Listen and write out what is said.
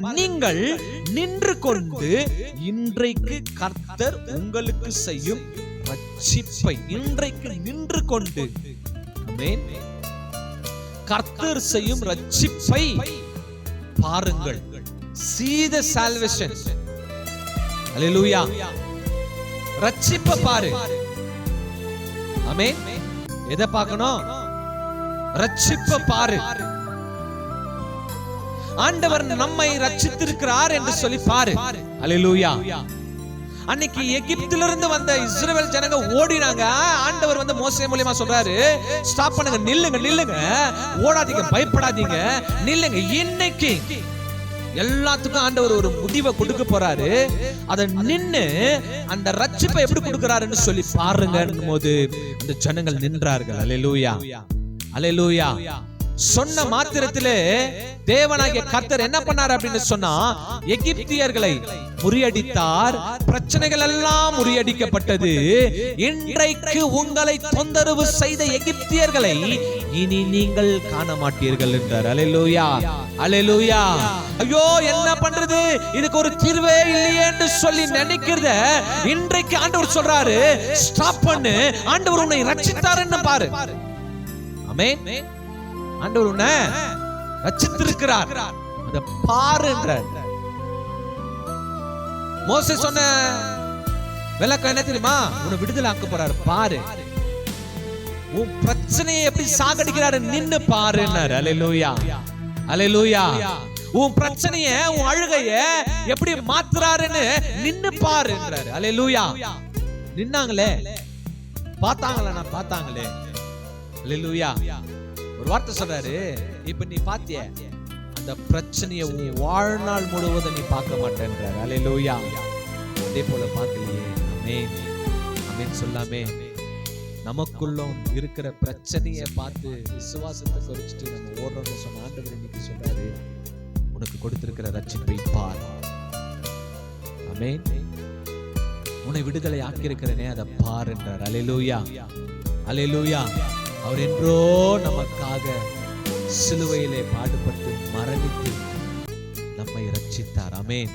நீங்கள் நின்று கொண்டு இன்றைக்கு கர்த்தர் உங்களுக்கு செய்யும் ரட்சிப்பை இன்றைக்கு நின்று கொண்டு. கர்த்தர் செய்யும் ரட்சிப்பை பாருங்கள். see the salvation. அல்லேலூயா ரட்சிப்பை பாரு. ஆமென். எதை பார்க்கணும்? ரட்சிப்பை பாரு. ஆண்டவர் நம்மை ரட்சித்திருக்கிறார் என்று சொல்லி பாரு. அலிலூயா அன்னைக்கு எகிப்திலிருந்து வந்த இஸ்ரேல் ஜனங்க ஓடினாங்க. ஆண்டவர் வந்து மோசே மூலியமா சொல்றாரு ஸ்டாப் பண்ணுங்க நில்லுங்க நில்லுங்க. ஓடாதீங்க பயப்படாதீங்க. நில்லுங்க இன்னைக்கு எல்லாத்துக்கும் ஆண்டவர் ஒரு முடிவை கொடுக்க போறாரு. அத நின்னு அந்த ரட்சிப்பை எப்படி கொடுக்கறாருன்னு சொல்லி பாருங்க போது இந்த ஜனங்கள் நின்றார்கள். அல்லேலூயா அல்லேலூயா சொன்ன மாத்திரத்திலே தேவனாகிய கர்த்தர் என்ன பண்ணார் அப்படின்னு சொன்னா எகிப்தியர்களை முறியடித்தார் பிரச்சனைகள் எல்லாம் முறியடிக்கப்பட்டது. இன்றைக்கு உங்களை தொந்தரவு செய்த எகிப்தியர்களை இனி நீங்கள் காண மாட்டீர்கள் என்றார். அலையலூயா அலையலூயா. ஐயோ என்ன பண்றது? இதுக்கு ஒரு தீர்வே இல்லையே என்று சொல்லி நினைக்கிறத இன்றைக்கு ஆண்டவர் சொல்றாரு. ஸ்டாப் பண்ணு. ஆண்டவர் உன்னை ரட்சித்தாருன்னு பாரு. ஆமென் ஆண்டவர் உன்னை ரச்சித்திருக்கிறார். அத பாருன்றார் மோசே சொன்ன விளக்கம் என்ன தெரியுமா? உன்னை விடுதலை ஆக்க போறாரு. பாரு. உன் பிரச்சனையை எப்படி சாகடிக்கிறாரு நின்னு பாருன்னாரு அலையலூயா. அலையலூயா. உன் பிரச்சனைய உன் அழுகைய எப்படி மாத்துறாருன்னு நின்னு பாருன்றாரு அலையலூயா. நின்னாங்களே? பார்த்தாங்களே? நான் பார்த்தாங்களே. அலையலூயா. ஒரு வார்த்தை சொல்றாரு. இப்ப நீ பாத்திய? அந்த பிரச்சனையை உன் வாழ்நாள் முழுவதும் நீ பார்க்க மாட்டேன்றாரு. அலையலூயா அதே போல பார்க்கலையே. அமே அப்படின்னு சொல்லாமே. நமக்குள்ளும் இருக்கிற பிரச்சனையை பார்த்து விசுவாசத்தை குறைச்சிட்டு நம்ம ஓடுறோம்னு சொன்ன ஆண்டவர் இன்னைக்கு சொல்றாரு. உனக்கு கொடுத்திருக்கிற ரட்சிப்பை பார். அமே உன்னை விடுதலை ஆக்கியிருக்கிறனே அதை பார் என்றார். அலையலூயா அலையலூயா அவர் என்றோ நமக்காக சிலுவையிலே பாடுபட்டு மரணித்து நம்மை ரட்சித்தார் அமேன்